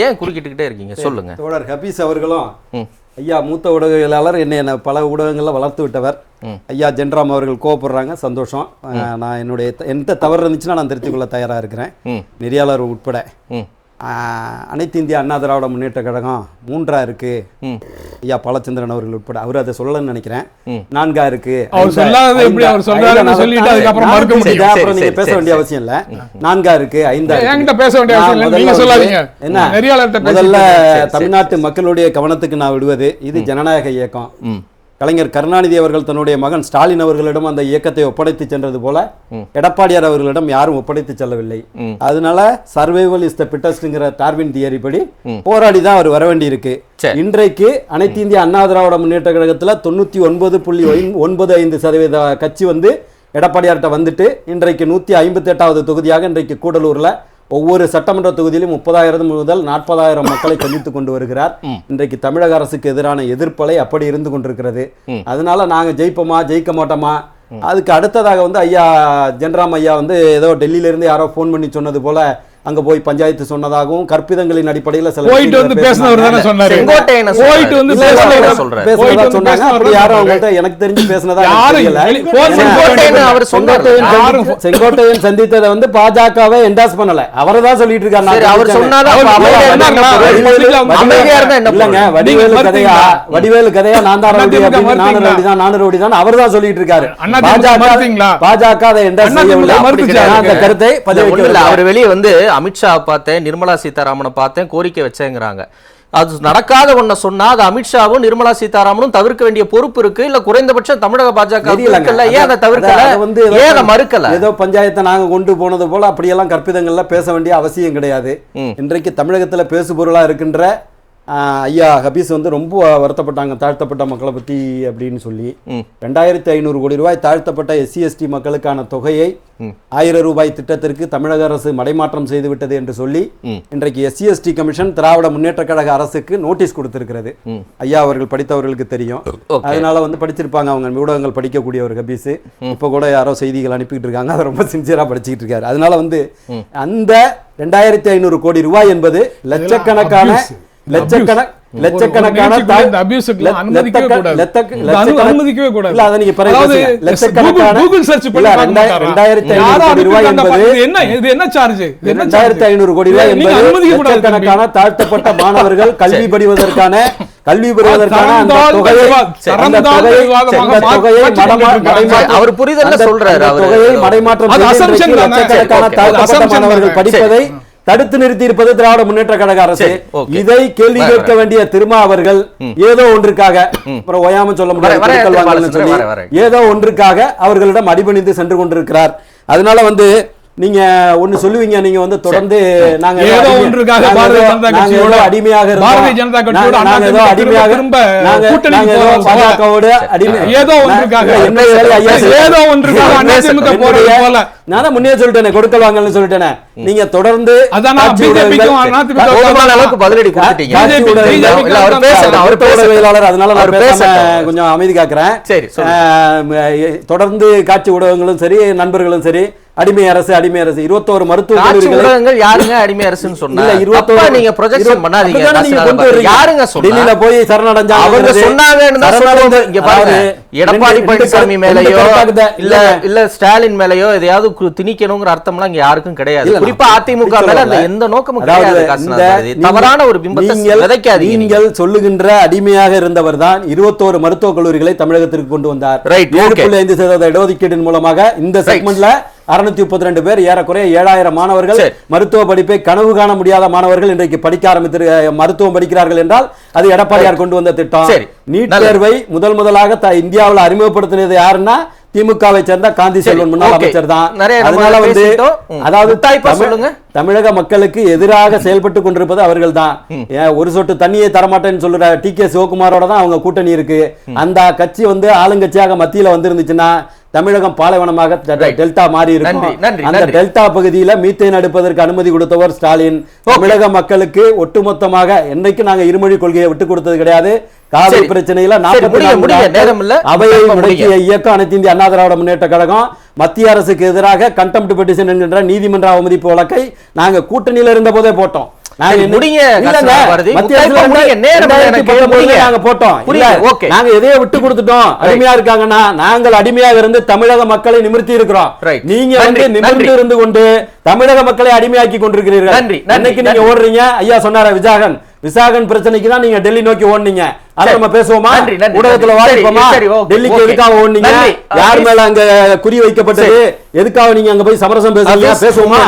ஏன் குறுக்கிட்டுக்கிட்டே இருக்கீங்க? சொல்லுங்க. தோழர் ஹபீஸ் அவர்களும். ஐயா மூத்த ஊடகவியலாளர் என்னை பல ஊடகங்களில் வளர்த்து விட்டவர். ஐயா ஜென்ராம் அவர்கள் கோவப்படுறாங்க சந்தோஷம். நான் என்னுடைய எந்த தவறு இருந்துச்சுன்னா நான் திருத்திக் கொள்ள தயாராக இருக்கிறேன். நெறியாளர் உட்பட. அனைத்து இந்திய அண்ணா திராவிட முன்னேற்ற கழகம் மூன்றா இருக்கு. ஐயா பாலச்சந்திரன் அவர்கள் உட்பட அவர் அதை சொல்லலன்னு நினைக்கிறேன். நான்கா இருக்கு. அப்புறம் நீங்க பேச வேண்டிய. அவசியம் இல்ல. நான்கா இருக்கு ஐந்தா பேச வேண்டிய அவசியம். என்ன? முதல்ல தமிழ்நாட்டு மக்களுடைய கவனத்துக்கு நான் விடுவது இது ஜனநாயக இயக்கம். கலைஞர் கருணாநிதி அவர்கள் தன்னுடைய மகன் ஸ்டாலின் அவர்களிடம் அந்த இயக்கத்தை ஒப்படைத்து சென்றது போல எடப்பாடியார் அவர்களிடம் யாரும் ஒப்படைத்து செல்லவில்லை. அதனால சர்வைவல் இஸ் த பிட்டஸ்ட்ங்கிற டார்வின் தியரி படி போராடி தான் அவர் வர வேண்டி இருக்கு. இன்றைக்கு அனைத்து இந்திய அண்ணா திராவிட முன்னேற்ற கழகத்துல தொண்ணூத்தி ஒன்பது புள்ளி ஒன்பது ஐந்து சதவீத கட்சி வந்து எடப்பாடியார்கிட்ட வந்துட்டு இன்றைக்கு நூத்தி ஐம்பத்தி எட்டாவது தொகுதியாக இன்றைக்கு கூடலூர்ல ஒவ்வொரு சட்டமன்ற தொகுதியிலும் முப்பதாயிரம் முதல் நாற்பதாயிரம் மக்களை சந்தித்து கொண்டு வருகிறார். இன்றைக்கு தமிழக அரசுக்கு எதிரான எதிர்ப்பலை அப்படி இருந்து கொண்டிருக்கிறது. அதனால நாங்க ஜெயிப்போமா ஜெயிக்க மாட்டோமா? அதுக்கு அடுத்ததாக வந்து ஐயா ஜென்ராம் ஐயா வந்து ஏதோ டெல்லியில இருந்து யாரோ ஃபோன் பண்ணி சொன்னது போல அங்க போய் பஞ்சாயத்து சொன்னதாகவும் கற்பிதங்களின் அடிப்படையில சில போயிட்டு வந்து பேசினவர் தானே. சொன்னாரு. போயிட்டு வந்து இல்ல, இல்ல, பேசினவர் இல்ல, தான் சொல்றாரு. பேசுனதா போயிட்டு சொன்னாங்க. அப்படி யாரும். அவங்கள்ட்ட எனக்கு தெரிஞ்சு பேசினதா யாரும் கேட்டாங்க. அவர் சொன்னாரு. செங்கோட்டையன் சந்தித்ததை வந்து பாஜகவை என்டாஸ் பண்ணல அவரை தான் சொல்லிட்டு இருக்காரு நான் சரி அவர். சொன்னாதான்? வடிவேலு கதையா? வடிவேலு கதையா நான் தான் ரவுடி நானும்? ரவுடி தான் நானும் ரவுடி தான் அவர் தான் சொல்லிட்டு இருக்காரு பாஜக? பாஜக அதை என்டாஸ் செய்யவில்லை அந்த. கருத்தை இல்ல, பதிவு இல்ல அவர் வெளியே வந்து அமித்ஷா பார்த்தேன் நிர்மலா சீதாராமனை பார்த்தேன் கோரிக்கை வச்சேங்கிறாங்க. அது நடக்காத ஒண்ண சொன்னா அது அமித்ஷாவும் நிர்மலா சீதாராமனும் தவிர்க்க வேண்டிய பொறுப்பு இருக்கு. இல்ல குறைந்தபட்சம் தமிழக பாஜக ஏன் அதை தவிர்க்கல? அத வந்து ஏன் மறுக்கல? ஏதோ பஞ்சாயத்தை நாங்க கொண்டு போனது போல அப்படியெல்லாம் கற்பிதங்கள்ல பேச வேண்டிய அவசியம் கிடையாது. இன்றைக்கு தமிழகத்துல பேசுபொருளா இருக்கின்ற ஐயா ஹபீஸ் வந்து ரொம்ப வருத்தப்பட்டாங்க தாழ்த்தப்பட்ட மக்களை பத்தி அப்படின்னு சொல்லி. ரெண்டாயிரத்தி ஐநூறு கோடி ரூபாய் தாழ்த்தப்பட்ட எஸ்சி எஸ்டி மக்களுக்கான தொகையை. ஆயிரம் ரூபாய் திட்டத்திற்கு தமிழக அரசு மடைமாற்றம் செய்து விட்டது என்று சொல்லி. இன்றைக்கு SC ST commission Dravida Munnetra Kazhaga அரசுக்கு நோட்டீஸ் கொடுத்திருக்கிறது. ஐயா அவர்கள் படித்தவர்களுக்கு தெரியும். அதனால வந்து படிச்சிருப்பாங்க அவங்க ஊடகங்கள் படிக்கக்கூடிய ஒரு ஹபீஸ் இப்போ கூட யாரோ செய்திகள் அனுப்பிட்டு இருக்காங்க அதை ரொம்ப சின்சியரா படிச்சுக்கிட்டு இருக்காரு அதனால வந்து அந்த ரெண்டாயிரத்தி ஐநூறு கோடி ரூபாய் என்பது லட்சக்கணக்கான லட்சக்கணக்கான அனுமதிக்கவே கூடாது. இல்ல, அதை நீங்க தாழ்த்தப்பட்ட மாணவர்கள் கல்வி படிவதற்கான கல்வி அவர் புரிதல்ல அந்த- சொல்றாரு அந்த அவரு. தொகையை மடைமாற்றம்? படிப்பதை தடுத்து நிறுத்தி இருப்பது திராவிட முன்னேற்ற கழக அரசு. இதை கேள்வி கேட்க வேண்டிய திருமா அவர்கள் ஏதோ ஒன்றுக்காக அப்புறம் ஓயாம சொல்ல முடியாது. ஏதோ ஒன்றுக்காக அவர்களிடம் அடிபணிந்து சென்று கொண்டிருக்கிறார். அதனால வந்து நீங்க ஒண்ணு சொல்லுவீங்க நீங்க வந்து தொடர்ந்து நாங்க ஏதோ ஒன்றுக்காக பாரதிய ஜனதா கட்சியோட- அடிமையாக இருந்தோம். பாரதிய ஜனதா கட்சியோட நாங்க- ஏதோ அடிமையாக திரும்ப போல. பாஜகவோட அடிமை ஏதோ ஒன்றுக்காக. என்ன வேலை ஐயா ஏதோ ஒன்றுக்காக அண்ணா திமுக போறது போல. நான் தான் முன்னே சொல்லிட்டேனே கொடுக்கல் வாங்கல்னு சொல்லிட்டேனே. நீங்க தொடர்ந்து அதான் நான் காட்சி BJP க்கும் ஊடகங்கள்- அண்ணா திமுக க்கும் போதுமான அளவுக்கு பதிலடி கொடுத்துட்டீங்க. இல்ல, அவர் பேசட்டும், அவர் ஊடகவியலாளர் அதனால நான் பேசட்டும். கொஞ்சம் அமைதி காக்குறேன். சரி, தொடர்ந்து காட்சி ஊடகங்களும் சரி நண்பர்களும் சரி அடிமை அரசு அடிமை அரசு இருபத்தோரு மருத்துவ ஊடகங்கள் யாருங்க அடிமை அரசுன்னு சொன்னா இல்ல இருபத்தோரு நீங்க ப்ரொஜெக்ஷன் பண்ணாதீங்க. யாருங்க டெல்லியில போய் சரணடைஞ்சாங்க அவங்க சொன்னாங்கன்னு. இங்க பாருங்க எடப்பாடி பழனிசாமி மேலயோ இல்ல இல்ல ஸ்டாலின் மேலயோ எதையாவது திணிக்கணுங்கிற அர்த்தம்லாம் இங்க யாருக்கும் கிடையாது குறிப்பா அதிமுக மேல அந்த. எந்த நோக்கமும் கிடையாது தவறான ஒரு பிம்பத்தை நீங்க. நீங்கள் சொல்லுகின்ற அடிமையாக இருந்தவர் தான் இருபத்தோரு மருத்துவக் கல்லூரிகளை தமிழகத்திற்கு கொண்டு வந்தார் Right, ஏழு. புள்ளி ஐந்து சதவீத இடஒதுக்கீட்டின் மூலமாக இந்த செக்மெண்ட்ல அறுநூத்தி முப்பத்தி ரெண்டு பேர் ஏறக்குறைய ஏழாயிரம் மாணவர்கள். மருத்துவ படிப்பை கனவு காண முடியாத மாணவர்கள் இன்றைக்கு படிக்க ஆரம்பித்து மருத்துவம் படிக்கிறார்கள் என்றால் அது எடப்பாடியார் கொண்டு வந்த திட்டம். நீட். தேர்வை முதல் முதலாக இந்தியாவுல அறிமுகப்படுத்தினது யாருன்னா திமுகவை சேர்ந்த காந்தி செல்வன் முன்னாள். அமைச்சர் தான் அதனால வந்து. அதாவது. தமிழக மக்களுக்கு எதிராக செயல்பட்டு கொண்டிருப்பது அவர்கள் தான் ஒரு சொட்டு தண்ணியை தரமாட்டேன்னு சொல்ற டி கே சிவகுமாரோட தான் அவங்க கூட்டணி இருக்கு அந்த கட்சி வந்து ஆளுங்கட்சியாக மத்தியில வந்திருந்துச்சுன்னா தமிழகம் பாலைவனமாக. டெல்டா மாறி இருக்கும் அந்த. டெல்டா பகுதியில மீத்தேன் எடுப்பதற்கு அனுமதி கொடுத்தவர் ஸ்டாலின் தமிழக மக்களுக்கு ஒட்டுமொத்தமாக என்னைக்கு நாங்க இருமொழி கொள்கையை விட்டு கொடுத்தது கிடையாது காவிரி. பிரச்சனையில. அவையை முடக்கிய. இயக்கம் அனைத்து இந்திய அண்ணா திராவிட முன்னேற்ற கழகம் மத்திய அரசுக்கு எதிராக கண்டெம்ட் பெட்டிஷன் என்கின்ற நீதிமன்ற அவமதிப்பு வழக்கை நாங்க கூட்டணியில இருந்த போதே போட்டோம் நாங்கள் அடிமையாக இருந்து தமிழக மக்களை நிமிர்த்தி இருக்கிறோம். நீங்க வந்து நிமிர்ந்து நன்றி. இருந்து கொண்டு தமிழக மக்களை அடிமையாக்கி கொண்டிருக்கிறீர்கள். நன்றி, அன்னைக்கு நீங்க. ஓடுறீங்க? ஐயா சொன்னார விசாகன்? விசாகன் பிரச்சனைக்கு தான் நீங்க டெல்லி நோக்கி ஓடுனீங்க. அதை. நம்ம பேசுவோமா? ஊடகத்துல டெல்லிக்கு. எதுக்காக ஓடுனீங்க. யார் மேல அங்க குறி வைக்கப்பட்டது? எதுக்காக நீங்க அங்க போய் சமரசம் பேசுறீங்க? பேசுவோமா?